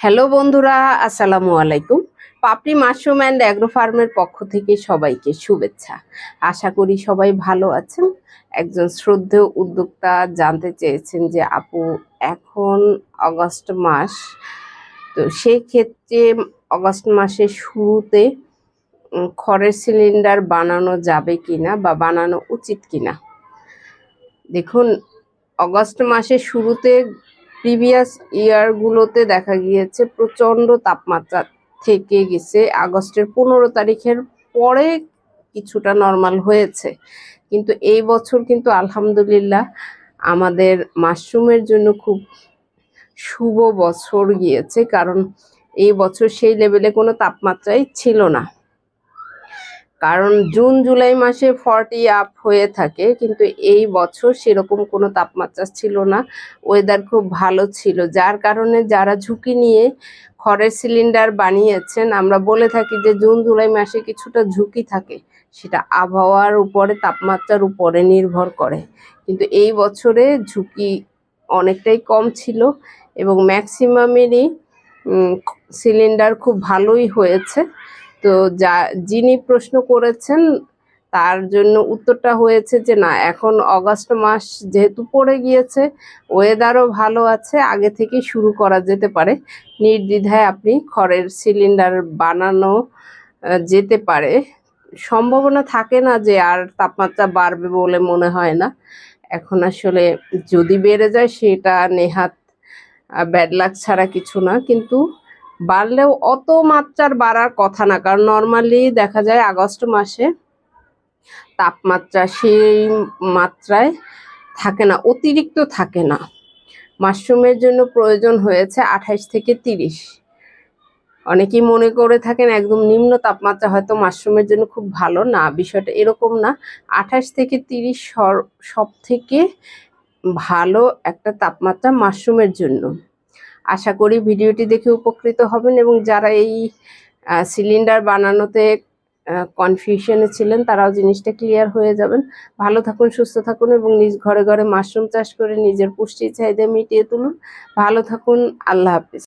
Hello বন্ধুরা, আসসালামু আলাইকুম। পাপড়ি মাশরুম অ্যান্ড অ্যাগ্রো ফার্মের পক্ষ থেকে সবাইকে শুভেচ্ছা। আশা করি সবাই ভালো আছেন। একজন শ্রদ্ধেয় উদ্যোক্তা জানতে চেয়েছেন যে, আপু, এখন অগস্ট মাস, তো সেই ক্ষেত্রে আগস্ট মাসের শুরুতে খড়ের সিলিন্ডার বানানো যাবে কিনা বা বানানো উচিত কিনা? দেখুন, অগস্ট মাসের শুরুতে প্রিভিয়াস ইয়ারগুলোতে দেখা গিয়েছে প্রচণ্ড তাপমাত্রা থেকে গেছে। আগস্টের পনেরো তারিখের পরে কিছুটা নর্মাল হয়েছে। কিন্তু এই বছর কিন্তু আলহামদুলিল্লাহ আমাদের মাশরুমের জন্য খুব শুভ বছর গিয়েছে। কারণ এই বছর সেই লেভেলে কোনো তাপমাত্রাই ছিল না। কারণ জুন, জুলাই মাসে ফর্টি আপ হয়ে থাকে, কিন্তু এই বছর সেরকম কোনো তাপমাত্রা ছিল না ওয়েদার খুব ভালো ছিল। যার কারণে যারা ঝুঁকি নিয়ে খড়ের সিলিন্ডার বানিয়েছেন, আমরা বলে থাকি যে জুন, জুলাই মাসে কিছুটা ঝুঁকি থাকে, সেটা আবহাওয়ার উপরে, তাপমাত্রার উপরে নির্ভর করে। কিন্তু এই বছরে ঝুঁকি অনেকটাই কম ছিল এবং ম্যাক্সিমামেরই সিলিন্ডার খুব ভালোই হয়েছে। তো যা, যিনি প্রশ্ন করেছেন, তার জন্য উত্তরটা হয়েছে যে না, এখন অগাস্ট মাস যেহেতু পড়ে গিয়েছে ওয়েদারও ভালো আছে, আগে থেকে শুরু করা যেতে পারে। নির্দ্বিধায় আপনি খড়ের সিলিন্ডার বানানো যেতে পারে। সম্ভাবনা থাকে না যে আর তাপমাত্রা বাড়বে বলে মনে হয় না। এখন আসলে যদি বেড়ে যায়, সেটা নেহাত ব্যাড লাক ছাড়া কিছু না। কিন্তু বাড়লেও অত মাত্রার বাড়ার কথা না, কারণ নর্মালি দেখা যায় আগস্ট মাসে তাপমাত্রা সেই মাত্রায় থাকে না, অতিরিক্ত থাকে না। মাশরুমের জন্য প্রয়োজন হয়েছে আঠাইশ থেকে তিরিশ। অনেকেই মনে করে থাকেন একদম নিম্ন তাপমাত্রা হয়তো মাশরুমের জন্য খুব ভালো না, বিষয়টা এরকম না। আঠাশ থেকে তিরিশ সব থেকে ভালো একটা তাপমাত্রা মাশরুমের জন্য। আশা করি ভিডিওটি দেখে উপকৃত হবেন এবং যারা এই সিলিন্ডার বানানোতে কনফিউশনে ছিলেন, তারাও জিনিসটা ক্লিয়ার হয়ে যাবেন। ভালো থাকুন, সুস্থ থাকুন এবং নিজ ঘরে ঘরে মাশরুম চাষ করে নিজের পুষ্টি চাহিদা মিটিয়ে তুলুন। ভালো থাকুন, আল্লাহ হাফিজ।